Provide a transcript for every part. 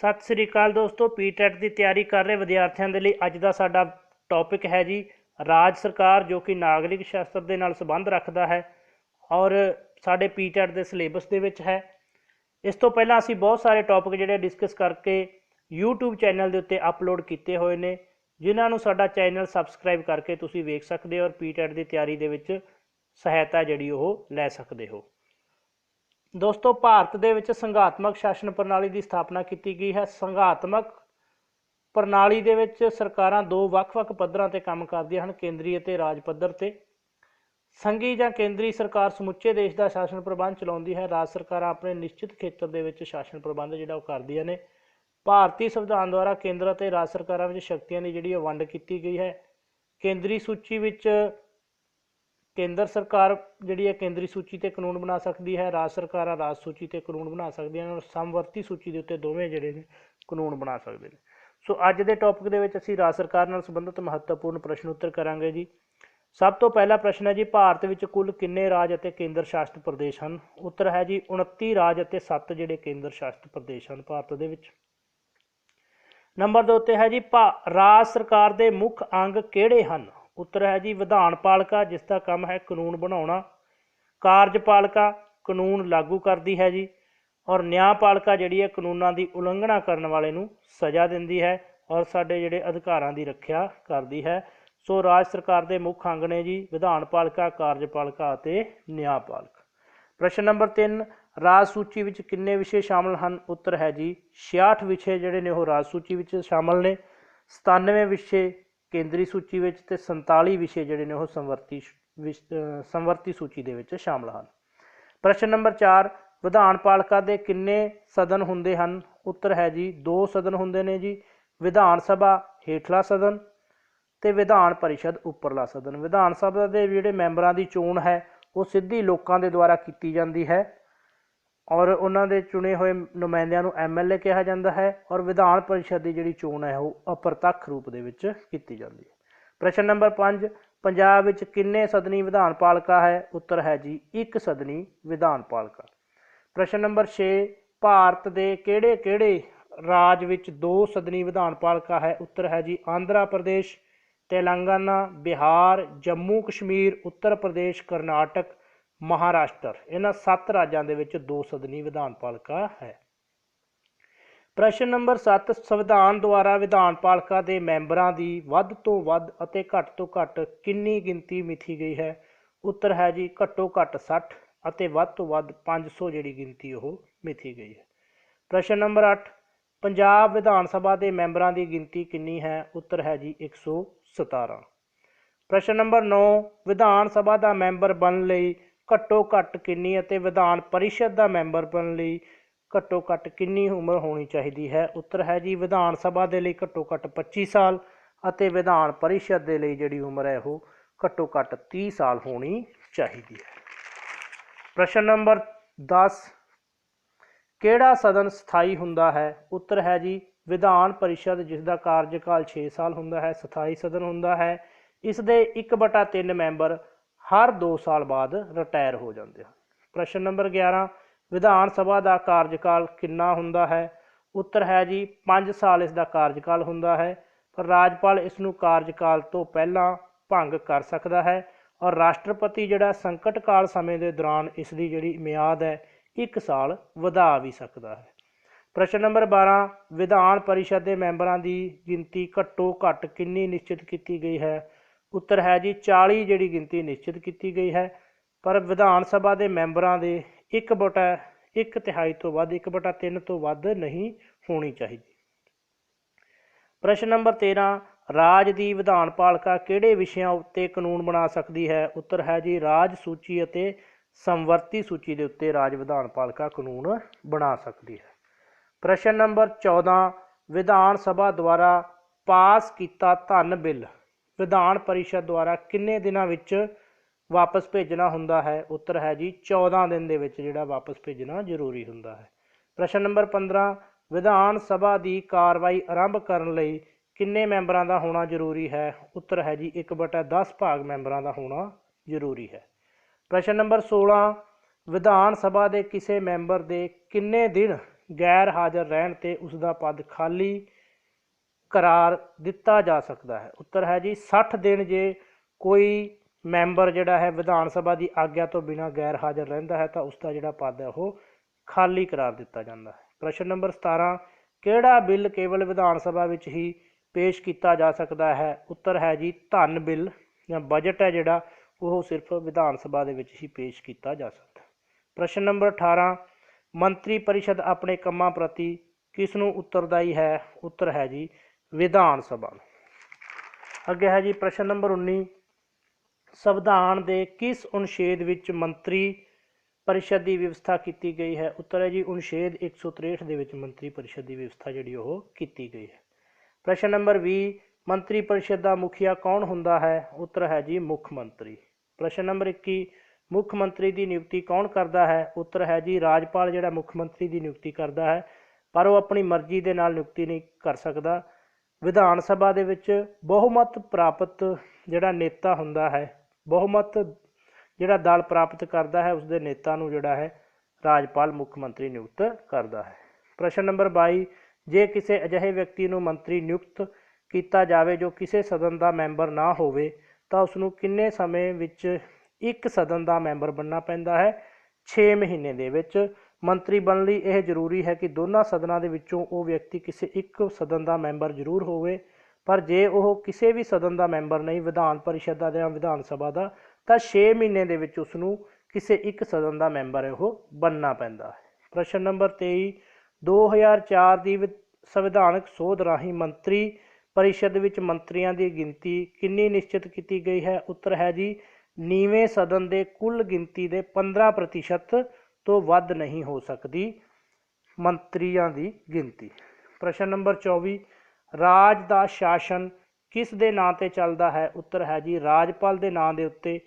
ਸਤਿ ਸ੍ਰੀ ਅਕਾਲ ਦੋਸਤੋ ਪੀਟੈਟ ਦੀ ਤਿਆਰੀ ਕਰ ਰਹੇ ਵਿਦਿਆਰਥੀਆਂ ਦੇ ਲਈ ਅੱਜ ਦਾ ਸਾਡਾ ਟੌਪਿਕ ਹੈ ਜੀ, ਰਾਜ ਸਰਕਾਰ ਜੋ ਕਿ ਨਾਗਰਿਕ ਸ਼ਾਸਤਰ ਦੇ ਨਾਲ ਸੰਬੰਧ ਰੱਖਦਾ ਹੈ ਔਰ ਸਾਡੇ ਪੀਟੈਟ ਦੇ ਸਿਲੇਬਸ ਦੇ ਵਿੱਚ ਹੈ। ਇਸ ਤੋਂ ਪਹਿਲਾਂ ਅਸੀਂ ਬਹੁਤ ਸਾਰੇ ਟੌਪਿਕ ਜਿਹੜੇ ਡਿਸਕਸ ਕਰਕੇ YouTube ਚੈਨਲ ਦੇ ਉੱਤੇ ਅਪਲੋਡ ਕੀਤੇ ਹੋਏ ਨੇ, ਜਿਨ੍ਹਾਂ ਨੂੰ ਸਾਡਾ ਚੈਨਲ ਸਬਸਕ੍ਰਾਈਬ ਕਰਕੇ ਤੁਸੀਂ ਵੇਖ ਸਕਦੇ ਹੋ ਔਰ ਪੀਟੈਟ ਦੀ ਤਿਆਰੀ ਦੇ ਵਿੱਚ ਸਹਾਇਤਾ ਜਿਹੜੀ ਉਹ ਲੈ ਸਕਦੇ ਹੋ। ਦੋਸਤੋ, ਭਾਰਤ ਦੇ ਵਿੱਚ ਸੰਘਾਤਮਕ ਸ਼ਾਸਨ ਪ੍ਰਣਾਲੀ ਦੀ ਸਥਾਪਨਾ ਕੀਤੀ ਗਈ ਹੈ। ਸੰਘਾਤਮਕ ਪ੍ਰਣਾਲੀ ਦੇ ਵਿੱਚ ਸਰਕਾਰਾਂ ਦੋ ਵੱਖ-ਵੱਖ ਪੱਧਰਾਂ ਤੇ ਕੰਮ ਕਰਦੀਆਂ ਹਨ, ਕੇਂਦਰੀ ਅਤੇ ਰਾਜ ਪੱਧਰ ਤੇ। ਸੰਘੀ ਜਾਂ ਕੇਂਦਰੀ ਸਰਕਾਰ ਸਮੁੱਚੇ ਦੇਸ਼ ਦਾ ਸ਼ਾਸਨ ਪ੍ਰਬੰਧ ਚਲਾਉਂਦੀ ਹੈ। ਰਾਜ ਸਰਕਾਰਾਂ ਆਪਣੇ ਨਿਸ਼ਚਿਤ ਖੇਤਰ ਦੇ ਵਿੱਚ ਸ਼ਾਸਨ ਪ੍ਰਬੰਧ ਜਿਹੜਾ ਉਹ ਕਰਦੀਆਂ ਨੇ। ਭਾਰਤੀ ਸੰਵਿਧਾਨ ਦੁਆਰਾ ਕੇਂਦਰ ਅਤੇ ਰਾਜ ਸਰਕਾਰਾਂ ਵਿੱਚ ਸ਼ਕਤੀਆਂ ਦੀ ਜਿਹੜੀ ਉਹ ਵੰਡ ਕੀਤੀ ਗਈ ਹੈ। ਕੇਂਦਰੀ ਸੂਚੀ ਵਿੱਚ ਕੇਂਦਰ ਸਰਕਾਰ ਜਿਹੜੀ ਹੈ ਕੇਂਦਰੀ ਸੂਚੀ ਤੇ ਕਾਨੂੰਨ ਬਣਾ ਸਕਦੀ ਹੈ, ਰਾਜ ਸਰਕਾਰਾਂ ਰਾਜ ਸੂਚੀ ਤੇ ਕਾਨੂੰਨ ਬਣਾ ਸਕਦੀਆਂ ਹਨ ਔਰ ਸਮਵਰਤੀ ਸੂਚੀ ਦੇ ਉੱਤੇ ਦੋਵੇਂ ਜਿਹੜੇ ਨੇ ਕਾਨੂੰਨ ਬਣਾ ਸਕਦੇ ਨੇ। ਸੋ ਅੱਜ ਦੇ ਟੌਪਿਕ ਦੇ ਵਿੱਚ ਅਸੀਂ ਰਾਜ ਸਰਕਾਰ ਨਾਲ ਸੰਬੰਧਿਤ ਮਹੱਤਵਪੂਰਨ ਪ੍ਰਸ਼ਨ ਉੱਤਰ ਕਰਾਂਗੇ ਜੀ। ਸਭ ਤੋਂ ਪਹਿਲਾ ਪ੍ਰਸ਼ਨ ਹੈ ਜੀ, ਭਾਰਤ ਵਿੱਚ ਕੁੱਲ ਕਿੰਨੇ ਰਾਜ ਅਤੇ ਕੇਂਦਰ ਸ਼ਾਸਿਤ ਪ੍ਰਦੇਸ਼ ਹਨ? ਉੱਤਰ ਹੈ ਜੀ 29 ਰਾਜ ਅਤੇ 7 ਜਿਹੜੇ ਕੇਂਦਰ ਸ਼ਾਸਿਤ ਪ੍ਰਦੇਸ਼ ਹਨ ਭਾਰਤ ਦੇ ਵਿੱਚ। ਨੰਬਰ 2 ਉੱਤੇ ਹੈ ਜੀ, ਭਾ- ਰਾਜ ਸਰਕਾਰ ਦੇ ਮੁੱਖ ਅੰਗ ਕਿਹੜੇ ਹਨ? ਉੱਤਰ ਹੈ ਜੀ, ਵਿਧਾਨ ਪਾਲਿਕਾ, ਜਿਸ ਦਾ ਕੰਮ ਹੈ ਕਾਨੂੰਨ ਬਣਾਉਣਾ। ਕਾਰਜਪਾਲਿਕਾ ਕਾਨੂੰਨ ਲਾਗੂ ਕਰਦੀ ਹੈ ਜੀ ਔਰ ਨਿਆਂਪਾਲਿਕਾ ਜਿਹੜੀ ਹੈ ਕਾਨੂੰਨਾਂ ਦੀ ਉਲੰਘਣਾ ਕਰਨ ਵਾਲੇ ਨੂੰ ਸਜ਼ਾ ਦਿੰਦੀ ਹੈ ਔਰ ਸਾਡੇ ਜਿਹੜੇ ਅਧਿਕਾਰਾਂ ਦੀ ਰੱਖਿਆ ਕਰਦੀ ਹੈ। ਸੋ ਰਾਜ ਸਰਕਾਰ ਦੇ ਮੁੱਖ ਅੰਗ ਨੇ ਜੀ, ਵਿਧਾਨ ਪਾਲਿਕਾ ਕਾਰਜਪਾਲਿਕਾ ਅਤੇ ਨਿਆਂਪਾਲਿਕਾ ਪ੍ਰਸ਼ਨ ਨੰਬਰ 3 ਰਾਜ ਸੂਚੀ ਵਿੱਚ ਕਿੰਨੇ ਵਿਸ਼ੇ ਸ਼ਾਮਲ ਹਨ? ਉੱਤਰ ਹੈ ਜੀ 66 ਵਿਸ਼ੇ ਜਿਹੜੇ ਨੇ ਉਹ ਰਾਜ ਸੂਚੀ ਵਿੱਚ ਸ਼ਾਮਲ ਨੇ। 97 ਵਿਸ਼ੇ ਕੇਂਦਰੀ ਸੂਚੀ ਵਿੱਚ ਤੇ 47 ਵਿਸ਼ੇ ਜਿਹੜੇ ਨੇ ਉਹ ਸੰਵਰਤੀ ਸ਼- ਵਿਸ਼- ਸੰਵਰਤੀ ਸੂਚੀ ਦੇ ਵਿੱਚ ਸ਼ਾਮਲ ਹਨ। ਪ੍ਰਸ਼ਨ ਨੰਬਰ 4 ਵਿਧਾਨ ਪਾਲਿਕਾ ਦੇ ਕਿੰਨੇ ਸਦਨ ਹੁੰਦੇ ਹਨ? ਉੱਤਰ ਹੈ ਜੀ, ਦੋ ਸਦਨ ਹੁੰਦੇ ਨੇ ਜੀ, ਵਿਧਾਨ ਸਭਾ ਹੇਠਲਾ ਸਦਨ ਤੇ ਵਿਧਾਨ ਪਰਿਸ਼ਦ ਉੱਪਰਲਾ ਸਦਨ। ਵਿਧਾਨ ਸਭਾ ਦੇ ਜਿਹੜੇ ਮੈਂਬਰਾਂ ਦੀ ਚੋਣ ਹੈ, ਉਹ ਸਿੱਧੀ ਲੋਕਾਂ ਦੇ ਦੁਆਰਾ ਕੀਤੀ ਜਾਂਦੀ ਹੈ। ਔਰ ਉਹਨਾਂ ਦੇ ਚੁਣੇ ਹੋਏ ਨੁਮਾਇੰਦਿਆਂ ਨੂੰ ਐਮਐਲਏ ਕਿਹਾ ਜਾਂਦਾ ਹੈ ਔਰ ਵਿਧਾਨ ਪਰਿਸ਼ਦ ਦੀ ਜਿਹੜੀ ਚੋਣ ਹੈ ਉਹ ਅਪਰਤੱਖ ਰੂਪ ਦੇ ਵਿੱਚ ਕੀਤੀ ਜਾਂਦੀ ਹੈ। ਪ੍ਰਸ਼ਨ ਨੰਬਰ 5 ਪੰਜਾਬ ਵਿੱਚ ਕਿੰਨੇ ਸਦਨੀ ਵਿਧਾਨ ਪਾਲਿਕਾ ਹੈ? ਉੱਤਰ ਹੈ ਜੀ, ਇੱਕ ਸਦਨੀ ਵਿਧਾਨ ਪਾਲਿਕਾ। ਪ੍ਰਸ਼ਨ ਨੰਬਰ 6 ਭਾਰਤ ਦੇ ਕਿਹੜੇ ਕਿਹੜੇ ਰਾਜ ਵਿੱਚ ਦੋ ਸਦਨੀ ਵਿਧਾਨ ਪਾਲਿਕਾ ਹੈ? ਉੱਤਰ ਹੈ ਜੀ, ਆਂਧਰਾ ਪ੍ਰਦੇਸ਼, ਤੇਲੰਗਾਨਾ, ਬਿਹਾਰ ਜੰਮੂ ਕਸ਼ਮੀਰ ਉੱਤਰ ਪ੍ਰਦੇਸ਼, ਕਰਨਾਟਕ ਮਹਾਰਾਸ਼ਟਰ। ਇਹਨਾਂ ਸੱਤ ਰਾਜਾਂ ਦੇ ਵਿੱਚ ਦੋ ਸਦਨੀ ਵਿਧਾਨ ਪਾਲਿਕਾ ਹੈ। ਪ੍ਰਸ਼ਨ ਨੰਬਰ 7 ਸੰਵਿਧਾਨ ਦੁਆਰਾ ਵਿਧਾਨ ਪਾਲਿਕਾ ਦੇ ਮੈਂਬਰਾਂ ਦੀ ਵੱਧ ਤੋਂ ਵੱਧ ਅਤੇ ਘੱਟ ਤੋਂ ਘੱਟ ਕਿੰਨੀ ਗਿਣਤੀ ਮਿਥੀ ਗਈ ਹੈ? ਉੱਤਰ ਹੈ ਜੀ, ਘੱਟੋ ਘੱਟ 60 ਅਤੇ ਵੱਧ ਤੋਂ ਵੱਧ 500 ਜਿਹੜੀ ਗਿਣਤੀ ਉਹ ਮਿਥੀ ਗਈ ਹੈ। ਪ੍ਰਸ਼ਨ ਨੰਬਰ 8 ਪੰਜਾਬ ਵਿਧਾਨ ਸਭਾ ਦੇ ਮੈਂਬਰਾਂ ਦੀ ਗਿਣਤੀ ਕਿੰਨੀ ਹੈ? ਉੱਤਰ ਹੈ ਜੀ 117 ਪ੍ਰਸ਼ਨ ਨੰਬਰ 9 ਵਿਧਾਨ ਸਭਾ ਦਾ ਮੈਂਬਰ ਬਣਨ ਲਈ ਘੱਟੋ ਘੱਟ ਕਿੰਨੀ ਅਤੇ ਵਿਧਾਨ ਪਰਿਸ਼ਦ ਦਾ ਮੈਂਬਰ ਬਣਨ ਲਈ ਘੱਟੋ ਘੱਟ ਕਿੰਨੀ ਉਮਰ ਹੋਣੀ ਚਾਹੀਦੀ ਹੈ? ਉੱਤਰ ਹੈ ਜੀ, ਵਿਧਾਨ ਸਭਾ ਦੇ ਲਈ ਘੱਟੋ ਘੱਟ 25 ਸਾਲ ਅਤੇ ਵਿਧਾਨ ਪਰਿਸ਼ਦ ਦੇ ਲਈ ਜਿਹੜੀ ਉਮਰ ਹੈ ਉਹ ਘੱਟੋ ਘੱਟ 30 ਸਾਲ ਹੋਣੀ ਚਾਹੀਦੀ ਹੈ। ਪ੍ਰਸ਼ਨ ਨੰਬਰ 10 ਕਿਹੜਾ ਸਦਨ ਸਥਾਈ ਹੁੰਦਾ ਹੈ? ਉੱਤਰ ਹੈ ਜੀ, ਵਿਧਾਨ ਪਰਿਸ਼ਦ ਜਿਸ ਦਾ ਕਾਰਜਕਾਲ 6 ਸਾਲ ਹੁੰਦਾ ਹੈ, ਸਥਾਈ ਸਦਨ ਹੁੰਦਾ ਹੈ। ਇਸ ਦੇ 1/3 ਮੈਂਬਰ ਹਰ 2 ਸਾਲ ਬਾਅਦ ਰਿਟਾਇਰ ਹੋ ਜਾਂਦੇ ਹਨ। ਪ੍ਰਸ਼ਨ ਨੰਬਰ 11 ਵਿਧਾਨ ਸਭਾ ਦਾ ਕਾਰਜਕਾਲ ਕਿੰਨਾ ਹੁੰਦਾ ਹੈ? ਉੱਤਰ ਹੈ ਜੀ 5 ਸਾਲ ਇਸ ਦਾ ਕਾਰਜਕਾਲ ਹੁੰਦਾ ਹੈ, ਪਰ ਰਾਜਪਾਲ ਇਸ ਨੂੰ ਕਾਰਜਕਾਲ ਤੋਂ ਪਹਿਲਾਂ ਭੰਗ ਕਰ ਸਕਦਾ ਹੈ ਔਰ ਰਾਸ਼ਟਰਪਤੀ ਜਿਹੜਾ ਸੰਕਟ ਕਾਲ ਸਮੇਂ ਦੇ ਦੌਰਾਨ ਇਸ ਦੀ ਜਿਹੜੀ ਮਿਆਦ ਹੈ 1 ਸਾਲ ਵਧਾ ਵੀ ਸਕਦਾ ਹੈ। ਪ੍ਰਸ਼ਨ ਨੰਬਰ 12 ਵਿਧਾਨ ਪਰਿਸ਼ਦ ਦੇ ਮੈਂਬਰਾਂ ਦੀ ਗਿਣਤੀ ਘੱਟੋ ਘੱਟ ਕਿੰਨੀ ਨਿਸ਼ਚਿਤ ਕੀਤੀ ਗਈ ਹੈ? ਉੱਤਰ ਹੈ ਜੀ 40 ਜਿਹੜੀ ਗਿਣਤੀ ਨਿਸ਼ਚਿਤ ਕੀਤੀ ਗਈ ਹੈ, ਪਰ ਵਿਧਾਨ ਸਭਾ ਦੇ ਮੈਂਬਰਾਂ ਦੇ 1 ਬਟਾ 1 ਤਿਹਾਈ ਤੋਂ ਵੱਧ 1 ਬਟਾ 3 ਤੋਂ ਵੱਧ ਨਹੀਂ ਹੋਣੀ ਚਾਹੀਦੀ। ਪ੍ਰਸ਼ਨ ਨੰਬਰ 13 ਰਾਜ ਦੀ ਵਿਧਾਨ ਪਾਲਿਕਾ ਕਿਹੜੇ ਵਿਸ਼ਿਆਂ ਉੱਤੇ ਕਾਨੂੰਨ ਬਣਾ ਸਕਦੀ ਹੈ? ਉੱਤਰ ਹੈ ਜੀ, ਰਾਜ ਸੂਚੀ ਅਤੇ ਸੰਵਰਤੀ ਸੂਚੀ ਦੇ ਉੱਤੇ ਰਾਜ ਵਿਧਾਨ ਪਾਲਿਕਾ ਕਾਨੂੰਨ ਬਣਾ ਸਕਦੀ ਹੈ। ਪ੍ਰਸ਼ਨ ਨੰਬਰ 14 ਵਿਧਾਨ ਸਭਾ ਦੁਆਰਾ ਪਾਸ ਕੀਤਾ ਧਨ ਬਿੱਲ। ਵਿਧਾਨ ਪਰਿਸ਼ਦ ਦੁਆਰਾ ਕਿੰਨੇ ਦਿਨਾਂ ਵਿੱਚ ਵਾਪਸ ਭੇਜਣਾ ਹੁੰਦਾ ਹੈ? ਉੱਤਰ ਹੈ ਜੀ 14 ਦਿਨ ਦੇ ਵਿੱਚ ਜਿਹੜਾ ਵਾਪਸ ਭੇਜਣਾ ਜ਼ਰੂਰੀ ਹੁੰਦਾ ਹੈ। ਪ੍ਰਸ਼ਨ ਨੰਬਰ 15 ਵਿਧਾਨ ਸਭਾ ਦੀ ਕਾਰਵਾਈ ਆਰੰਭ ਕਰਨ ਲਈ ਕਿੰਨੇ ਮੈਂਬਰਾਂ ਦਾ ਹੋਣਾ ਜ਼ਰੂਰੀ ਹੈ? ਉੱਤਰ ਹੈ ਜੀ 1/10 ਭਾਗ ਮੈਂਬਰਾਂ ਦਾ ਹੋਣਾ ਜ਼ਰੂਰੀ ਹੈ। ਪ੍ਰਸ਼ਨ ਨੰਬਰ 16 ਵਿਧਾਨ ਸਭਾ ਦੇ ਕਿਸੇ ਮੈਂਬਰ ਦੇ ਕਿੰਨੇ ਦਿਨ ਗੈਰ ਹਾਜ਼ਰ ਰਹਿਣ ਤੇ ਉਸ ਦਾ ਪਦ ਖਾਲੀ ਕਰਾਰ ਦਿੱਤਾ ਜਾ ਸਕਦਾ ਹੈ। ਉੱਤਰ ਹੈ ਜੀ 60 ਦਿਨ ਜੇ ਕੋਈ ਮੈਂਬਰ ਜਿਹੜਾ ਹੈ ਵਿਧਾਨ ਸਭਾ ਦੀ ਆਗਿਆ ਤੋਂ ਬਿਨਾਂ ਗੈਰ ਹਾਜ਼ਰ ਰਹਿੰਦਾ ਹੈ, ਤਾਂ ਉਸ ਦਾ ਜਿਹੜਾ ਪਦ ਹੈ ਉਹ ਖਾਲੀ ਕਰਾਰ ਦਿੱਤਾ ਜਾਂਦਾ ਹੈ। ਪ੍ਰਸ਼ਨ ਨੰਬਰ 17 ਕਿਹੜਾ ਬਿੱਲ ਕੇਵਲ ਵਿਧਾਨ ਸਭਾ ਵਿੱਚ ਹੀ ਪੇਸ਼ ਕੀਤਾ ਜਾ ਸਕਦਾ ਹੈ? ਉੱਤਰ ਹੈ ਜੀ, ਧਨ ਬਿੱਲ ਜਾਂ ਬਜਟ ਹੈ ਜਿਹੜਾ, ਉਹ ਸਿਰਫ ਵਿਧਾਨ ਸਭਾ ਦੇ ਵਿੱਚ ਹੀ ਪੇਸ਼ ਕੀਤਾ ਜਾ ਸਕਦਾ ਹੈ। ਪ੍ਰਸ਼ਨ ਨੰਬਰ 18 ਮੰਤਰੀ ਪਰਿਸ਼ਦ ਆਪਣੇ ਕੰਮਾਂ ਪ੍ਰਤੀ ਕਿਸ ਨੂੰ ਉੱਤਰਦਾਈ ਹੈ? ਉੱਤਰ ਹੈ ਜੀ ਵਿਧਾਨ ਸਭਾ ਨੂੰ। ਅੱਗੇ ਹੈ ਜੀ ਪ੍ਰਸ਼ਨ ਨੰਬਰ 19 ਸੰਵਿਧਾਨ ਦੇ ਕਿਸ ਅਨੁਛੇਦ ਵਿੱਚ ਮੰਤਰੀ ਪਰਿਸ਼ਦ ਦੀ ਵਿਵਸਥਾ ਕੀਤੀ ਗਈ ਹੈ? ਉੱਤਰ ਹੈ ਜੀ ਅਨੁਛੇਦ 163 ਦੇ ਵਿੱਚ ਮੰਤਰੀ ਪਰਿਸ਼ਦ ਦੀ ਵਿਵਸਥਾ ਜਿਹੜੀ ਉਹ ਕੀਤੀ ਗਈ ਹੈ। ਪ੍ਰਸ਼ਨ ਨੰਬਰ 20 ਮੰਤਰੀ ਪਰਿਸ਼ਦ ਦਾ ਮੁਖੀਆ ਕੌਣ ਹੁੰਦਾ ਹੈ? ਉੱਤਰ ਹੈ ਜੀ ਮੁੱਖ ਮੰਤਰੀ। ਪ੍ਰਸ਼ਨ ਨੰਬਰ 21 ਮੁੱਖ ਮੰਤਰੀ ਦੀ ਨਿਯੁਕਤੀ ਕੌਣ ਕਰਦਾ ਹੈ? ਉੱਤਰ ਹੈ ਜੀ ਰਾਜਪਾਲ ਜਿਹੜਾ ਮੁੱਖ ਮੰਤਰੀ ਦੀ ਨਿਯੁਕਤੀ ਕਰਦਾ ਹੈ, ਪਰ ਉਹ ਆਪਣੀ ਮਰਜ਼ੀ ਦੇ ਨਾਲ ਨਿਯੁਕਤੀ ਨਹੀਂ ਕਰ ਸਕਦਾ। ਵਿਧਾਨ ਸਭਾ ਦੇ ਵਿੱਚ ਬਹੁਮਤ ਪ੍ਰਾਪਤ ਜਿਹੜਾ ਨੇਤਾ ਹੁੰਦਾ ਹੈ, ਬਹੁਮਤ ਜਿਹੜਾ ਦਲ ਪ੍ਰਾਪਤ ਕਰਦਾ ਹੈ ਉਸ ਦੇ ਨੇਤਾ ਨੂੰ ਜਿਹੜਾ ਹੈ ਰਾਜਪਾਲ ਮੁੱਖ ਮੰਤਰੀ ਨਿਯੁਕਤ ਕਰਦਾ ਹੈ। ਪ੍ਰਸ਼ਨ ਨੰਬਰ 22 ਜੇ ਕਿਸੇ ਅਜਿਹੇ ਵਿਅਕਤੀ ਨੂੰ ਮੰਤਰੀ ਨਿਯੁਕਤ ਕੀਤਾ ਜਾਵੇ ਜੋ ਕਿਸੇ ਸਦਨ ਦਾ ਮੈਂਬਰ ਨਾ ਹੋਵੇ, ਤਾਂ ਉਸ ਨੂੰ ਕਿੰਨੇ ਸਮੇਂ ਵਿੱਚ ਇੱਕ ਸਦਨ ਦਾ ਮੈਂਬਰ ਬਣਨਾ ਪੈਂਦਾ ਹੈ? 6 ਮਹੀਨੇ ਦੇ ਵਿੱਚ ਮੰਤਰੀ ਬਣਨ ਲਈ ਇਹ ਜ਼ਰੂਰੀ ਹੈ ਕਿ ਦੋਨਾਂ ਸਦਨਾਂ ਦੇ ਵਿੱਚੋਂ ਉਹ ਵਿਅਕਤੀ ਕਿਸੇ ਇੱਕ ਸਦਨ ਦਾ ਮੈਂਬਰ ਜ਼ਰੂਰ ਹੋਵੇ। ਪਰ ਜੇ ਉਹ ਕਿਸੇ ਵੀ ਸਦਨ ਦਾ ਮੈਂਬਰ ਨਹੀਂ, ਵਿਧਾਨ ਪਰਿਸ਼ਦ ਦਾ ਜਾਂ ਵਿਧਾਨ ਸਭਾ ਦਾ, ਤਾਂ 6 ਮਹੀਨੇ ਦੇ ਵਿੱਚ ਉਸ ਨੂੰ ਕਿਸੇ ਇੱਕ ਸਦਨ ਦਾ ਮੈਂਬਰ ਉਹ ਬਣਨਾ ਪੈਂਦਾ ਹੈ। ਪ੍ਰਸ਼ਨ ਨੰਬਰ 23 2004 ਦੀ ਵਿ- ਸੰਵਿਧਾਨਕ ਸੋਧ ਰਾਹੀਂ ਮੰਤਰੀ ਪਰਿਸ਼ਦ ਵਿੱਚ ਮੰਤਰੀਆਂ ਦੀ ਗਿਣਤੀ ਕਿੰਨੀ ਨਿਸ਼ਚਿਤ ਕੀਤੀ ਗਈ ਹੈ? ਉੱਤਰ ਹੈ ਜੀ, ਨੀਵੇਂ ਸਦਨ ਦੇ ਕੁੱਲ ਗਿਣਤੀ ਦੇ 15% ਤੋਂ ਵੱਧ ਨਹੀਂ ਹੋ ਸਕਦੀ। ਮੰਤਰੀਆਂ ਦੀ ਗਿਣਤੀ। ਪ੍ਰਸ਼ਨ ਨੰਬਰ 24 ਰਾਜ ਦਾ ਸ਼ਾਸਨ ਕਿਸ ਦੇ ਨਾਂ ਤੇ ਚੱਲਦਾ ਹੈ? ਉੱਤਰ ਹੈ ਜੀ, ਰਾਜਪਾਲ ਦੇ ਨਾਂ ਦੇ ਉੱਤੇ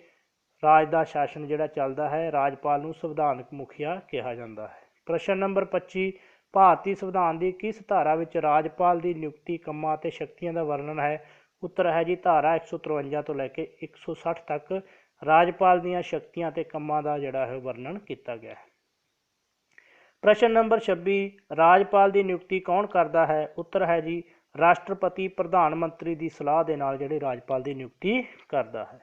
ਰਾਜ ਦਾ ਸ਼ਾਸਨ ਜਿਹੜਾ ਚੱਲਦਾ ਹੈ, ਰਾਜਪਾਲ ਨੂੰ ਸੰਵਿਧਾਨਕ ਮੁਖੀਆ ਕਿਹਾ ਜਾਂਦਾ ਹੈ। ਪ੍ਰਸ਼ਨ ਨੰਬਰ 25 ਭਾਰਤੀ ਸੰਵਿਧਾਨ ਦੀ ਕਿਸ ਧਾਰਾ ਵਿੱਚ ਰਾਜਪਾਲ ਦੀ ਨਿਯੁਕਤੀ ਕੰਮਾਂ ਅਤੇ ਸ਼ਕਤੀਆਂ ਦਾ ਵਰਣਨ ਹੈ? ਉੱਤਰ ਹੈ ਜੀ, ਧਾਰਾ 153 ਤੋਂ ਲੈ ਕੇ 160 ਤੱਕ ਰਾਜਪਾਲ ਦੀਆਂ ਸ਼ਕਤੀਆਂ ਅਤੇ ਕੰਮਾਂ ਦਾ ਜਿਹੜਾ ਹੈ ਵਰਣਨ ਕੀਤਾ ਗਿਆ ਹੈ। ਪ੍ਰਸ਼ਨ ਨੰਬਰ 26 ਰਾਜਪਾਲ ਦੀ ਨਿਯੁਕਤੀ ਕੌਣ ਕਰਦਾ ਹੈ? ਉੱਤਰ ਹੈ ਜੀ, ਰਾਸ਼ਟਰਪਤੀ ਪ੍ਰਧਾਨ ਮੰਤਰੀ ਦੀ ਸਲਾਹ ਦੇ ਨਾਲ ਜਿਹੜੇ ਰਾਜਪਾਲ ਦੀ ਨਿਯੁਕਤੀ ਕਰਦਾ ਹੈ।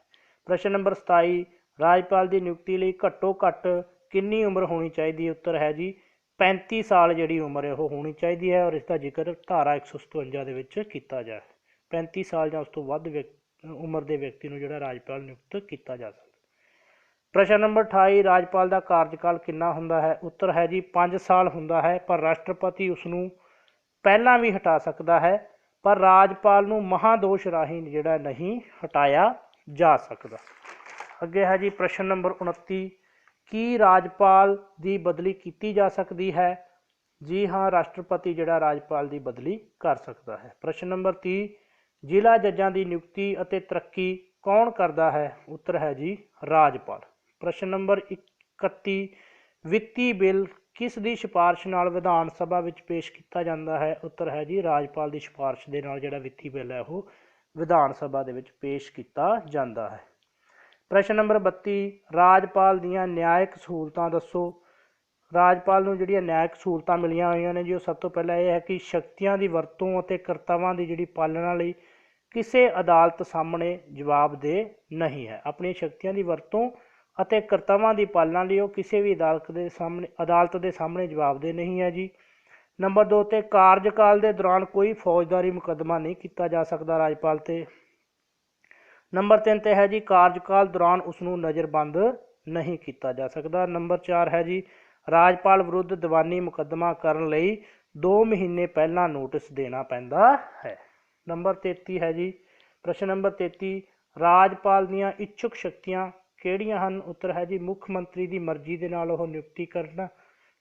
ਪ੍ਰਸ਼ਨ ਨੰਬਰ 27 ਰਾਜਪਾਲ ਦੀ ਨਿਯੁਕਤੀ ਲਈ ਘੱਟੋ ਘੱਟ ਕਿੰਨੀ ਉਮਰ ਹੋਣੀ ਚਾਹੀਦੀ ਹੈ? ਉੱਤਰ ਹੈ ਜੀ 35 ਸਾਲ ਜਿਹੜੀ ਉਮਰ ਹੈ, ਉਹ ਹੋਣੀ ਚਾਹੀਦੀ ਹੈ ਔਰ ਇਸ ਦਾ ਜ਼ਿਕਰ ਧਾਰਾ 157 ਦੇ ਵਿੱਚ ਕੀਤਾ ਗਿਆ ਹੈ 35 ਸਾਲ ਜਾਂ ਉਸ ਤੋਂ ਵੱਧ ਵਿਅਕ- ਉਮਰ ਦੇ ਵਿਅਕਤੀ ਨੂੰ ਜਿਹੜਾ ਰਾਜਪਾਲ ਨਿਯੁਕਤ ਕੀਤਾ ਜਾ ਸਕਦਾ ਪ੍ਰਸ਼ਨ ਨੰਬਰ 28 ਰਾਜਪਾਲ ਦਾ ਕਾਰਜਕਾਲ ਕਿੰਨਾ ਹੁੰਦਾ ਹੈ? ਉੱਤਰ ਹੈ ਜੀ 5 ਸਾਲ ਹੁੰਦਾ ਹੈ, ਪਰ ਰਾਸ਼ਟਰਪਤੀ ਉਸ ਨੂੰ ਪਹਿਲਾਂ ਵੀ ਹਟਾ ਸਕਦਾ ਹੈ, ਪਰ ਰਾਜਪਾਲ ਨੂੰ ਮਹਾਦੋਸ਼ ਰਾਹੀਂ ਜਿਹੜਾ ਨਹੀਂ ਹਟਾਇਆ ਜਾ ਸਕਦਾ। ਅੱਗੇ ਹੈ ਜੀ, ਪ੍ਰਸ਼ਨ ਨੰਬਰ 29 ਕੀ ਰਾਜਪਾਲ ਦੀ ਬਦਲੀ ਕੀਤੀ ਜਾ ਸਕਦੀ ਹੈ? ਜੀ ਹਾਂ, ਰਾਸ਼ਟਰਪਤੀ ਜਿਹੜਾ ਰਾਜਪਾਲ ਦੀ ਬਦਲੀ ਕਰ ਸਕਦਾ ਹੈ। ਪ੍ਰਸ਼ਨ ਨੰਬਰ 30 ਜ਼ਿਲ੍ਹਾ ਜੱਜਾਂ ਦੀ ਨਿਯੁਕਤੀ ਅਤੇ ਤਰੱਕੀ ਕੌਣ ਕਰਦਾ ਹੈ? ਉੱਤਰ ਹੈ ਜੀ, ਰਾਜਪਾਲ। ਪ੍ਰਸ਼ਨ ਨੰਬਰ 31 ਵਿੱਤੀ ਬਿੱਲ ਕਿਸ ਦੀ ਸਿਫਾਰਿਸ਼ ਨਾਲ ਵਿਧਾਨ ਸਭਾ ਵਿੱਚ ਪੇਸ਼ ਕੀਤਾ ਜਾਂਦਾ ਹੈ? ਉੱਤਰ ਹੈ ਜੀ, ਰਾਜਪਾਲ ਦੀ ਸਿਫਾਰਿਸ਼ ਦੇ ਨਾਲ ਜਿਹੜਾ ਵਿੱਤੀ ਬਿੱਲ ਹੈ, ਉਹ ਵਿਧਾਨ ਸਭਾ ਦੇ ਵਿੱਚ ਪੇਸ਼ ਕੀਤਾ ਜਾਂਦਾ ਹੈ। ਪ੍ਰਸ਼ਨ ਨੰਬਰ 32 ਰਾਜਪਾਲ ਦੀਆਂ ਨਿਆਇਕ ਸਹੂਲਤਾਂ ਦੱਸੋ। ਰਾਜਪਾਲ ਨੂੰ ਜਿਹੜੀਆਂ ਨਿਆਇਕ ਸਹੂਲਤਾਂ ਮਿਲੀਆਂ ਹੋਈਆਂ ਨੇ ਜੀ, ਉਹ ਸਭ ਤੋਂ ਪਹਿਲਾਂ ਇਹ ਹੈ ਕਿ ਸ਼ਕਤੀਆਂ ਦੀ ਵਰਤੋਂ ਅਤੇ ਕਰਤੱਵਾਂ ਦੀ ਜਿਹੜੀ ਪਾਲਣਾ ਲਈ ਕਿਸੇ ਅਦਾਲਤ ਸਾਹਮਣੇ ਜਵਾਬਦੇਹ ਨਹੀਂ ਹੈ। ਆਪਣੀਆਂ ਸ਼ਕਤੀਆਂ ਦੀ ਵਰਤੋਂ ਅਤੇ ਕਰਤੱਵਾਂ ਦੀ ਪਾਲਣਾ ਲਈ ਉਹ ਕਿਸੇ ਵੀ ਅਦਾਲਤ ਦੇ ਸਾਹਮਣੇ, ਅਦਾਲਤ ਦੇ ਸਾਹਮਣੇ ਜਵਾਬਦੇਹ ਨਹੀਂ ਹੈ ਜੀ। ਨੰਬਰ 2 ਤੇ ਕਾਰਜਕਾਲ ਦੇ ਦੌਰਾਨ ਕੋਈ ਫੌਜਦਾਰੀ ਮੁਕੱਦਮਾ ਨਹੀਂ ਕੀਤਾ ਜਾ ਸਕਦਾ ਰਾਜਪਾਲ ਤੇ। ਨੰਬਰ 3 ਤੇ ਹੈ ਜੀ, ਕਾਰਜਕਾਲ ਦੌਰਾਨ ਉਸ ਨੂੰ ਨਜ਼ਰਬੰਦ ਨਹੀਂ ਕੀਤਾ ਜਾ ਸਕਦਾ। ਨੰਬਰ 4 ਹੈ ਜੀ, ਰਾਜਪਾਲ ਵਿਰੁੱਧ ਦੀਵਾਨੀ ਮੁਕੱਦਮਾ ਕਰਨ ਲਈ 2 ਮਹੀਨੇ ਪਹਿਲਾਂ ਨੋਟਿਸ ਦੇਣਾ ਪੈਂਦਾ ਹੈ। ਨੰਬਰ 33 ਹੈ ਜੀ, ਪ੍ਰਸ਼ਨ ਨੰਬਰ 33 ਰਾਜਪਾਲ ਦੀਆਂ ਇੱਛੁਕ ਸ਼ਕਤੀਆਂ ਕਿਹੜੀਆਂ ਹਨ? ਉੱਤਰ ਹੈ ਜੀ, ਮੁੱਖ ਮੰਤਰੀ ਦੀ ਮਰਜ਼ੀ ਦੇ ਨਾਲ ਉਹ ਨਿਯੁਕਤੀ ਕਰਨਾ,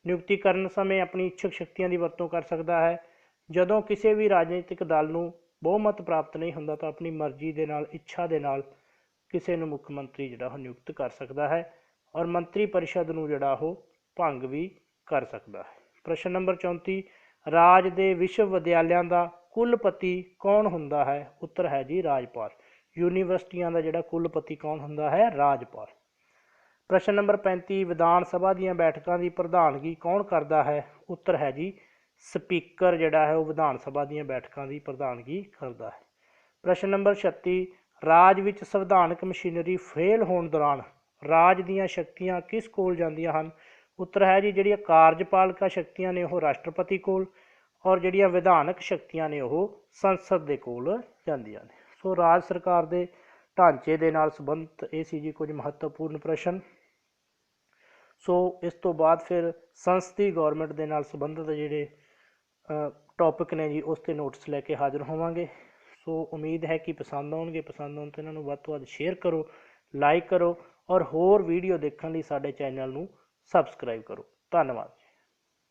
ਨਿਯੁਕਤੀ ਕਰਨ ਸਮੇਂ ਆਪਣੀ ਇੱਛਕ ਸ਼ਕਤੀਆਂ ਦੀ ਵਰਤੋਂ ਕਰ ਸਕਦਾ ਹੈ। ਜਦੋਂ ਕਿਸੇ ਵੀ ਰਾਜਨੀਤਿਕ ਦਲ ਨੂੰ ਬਹੁਮਤ ਪ੍ਰਾਪਤ ਨਹੀਂ ਹੁੰਦਾ ਤਾਂ ਆਪਣੀ ਮਰਜ਼ੀ ਦੇ ਨਾਲ, ਇੱਛਾ ਦੇ ਨਾਲ ਕਿਸੇ ਨੂੰ ਮੁੱਖ ਮੰਤਰੀ ਜਿਹੜਾ ਉਹ ਨਿਯੁਕਤ ਕਰ ਸਕਦਾ ਹੈ ਔਰ ਮੰਤਰੀ ਪਰਿਸ਼ਦ ਨੂੰ ਜਿਹੜਾ ਉਹ ਭੰਗ ਵੀ ਕਰ ਸਕਦਾ ਹੈ। ਪ੍ਰਸ਼ਨ ਨੰਬਰ 34 ਰਾਜ ਦੇ ਵਿਸ਼ਵ ਵਿਦਿਆਲਿਆਂ ਦਾ ਕੁਲਪਤੀ ਕੌਣ ਹੁੰਦਾ ਹੈ? ਉੱਤਰ ਹੈ ਜੀ, ਰਾਜਪਾਲ। ਯੂਨੀਵਰਸਿਟੀਆਂ ਦਾ ਜਿਹੜਾ ਕੁੱਲਪਤੀ ਕੌਣ ਹੁੰਦਾ ਹੈ? ਰਾਜਪਾਲ। ਪ੍ਰਸ਼ਨ ਨੰਬਰ 35 ਵਿਧਾਨ ਸਭਾ ਦੀਆਂ ਬੈਠਕਾਂ ਦੀ ਪ੍ਰਧਾਨਗੀ ਕੌਣ ਕਰਦਾ ਹੈ? ਉੱਤਰ ਹੈ ਜੀ, ਸਪੀਕਰ ਜਿਹੜਾ ਹੈ ਉਹ ਵਿਧਾਨ ਸਭਾ ਦੀਆਂ ਬੈਠਕਾਂ ਦੀ ਪ੍ਰਧਾਨਗੀ ਕਰਦਾ ਹੈ। ਪ੍ਰਸ਼ਨ ਨੰਬਰ 36 ਰਾਜ ਵਿੱਚ ਸੰਵਿਧਾਨਕ ਮਸ਼ੀਨਰੀ ਫੇਲ ਹੋਣ ਦੌਰਾਨ ਰਾਜ ਦੀਆਂ ਸ਼ਕਤੀਆਂ ਕਿਸ ਕੋਲ ਜਾਂਦੀਆਂ ਹਨ? ਉੱਤਰ ਹੈ ਜੀ, ਜਿਹੜੀਆਂ ਕਾਰਜਪਾਲਿਕਾ ਸ਼ਕਤੀਆਂ ਨੇ ਉਹ ਰਾਸ਼ਟਰਪਤੀ ਕੋਲ ਔਰ ਜਿਹੜੀਆਂ ਵਿਧਾਨਕ ਸ਼ਕਤੀਆਂ ਨੇ ਉਹ ਸੰਸਦ ਦੇ ਕੋਲ ਜਾਂਦੀਆਂ ਨੇ। ਸੋ ਰਾਜ ਸਰਕਾਰ ਦੇ ਢਾਂਚੇ ਦੇ ਨਾਲ ਸੰਬੰਧਿਤ ਇਹ ਸੀ ਜੀ ਕੁਝ ਮਹੱਤਵਪੂਰਨ ਪ੍ਰਸ਼ਨ। ਸੋ ਇਸ ਤੋਂ ਬਾਅਦ ਫਿਰ ਸੰਸਦੀ ਗਵਰਨਮੈਂਟ ਦੇ ਨਾਲ ਸੰਬੰਧਿਤ ਜਿਹੜੇ ਟੌਪਿਕ ਨੇ ਜੀ, ਉਸ ਤੇ ਨੋਟਸ ਲੈ ਕੇ ਹਾਜ਼ਰ ਹੋਵਾਂਗੇ। ਸੋ ਉਮੀਦ ਹੈ ਕਿ ਪਸੰਦ ਆਉਣਗੇ। ਪਸੰਦ ਆਉਣ ਤੇ ਇਹਨਾਂ ਨੂੰ ਵੱਧ ਤੋਂ ਵੱਧ ਸ਼ੇਅਰ ਕਰੋ ਲਾਈਕ ਕਰੋ ਔਰ ਹੋਰ ਵੀਡੀਓ ਦੇਖਣ ਲਈ ਸਾਡੇ ਚੈਨਲ ਨੂੰ ਸਬਸਕ੍ਰਾਈਬ ਕਰੋ। ਧੰਨਵਾਦ।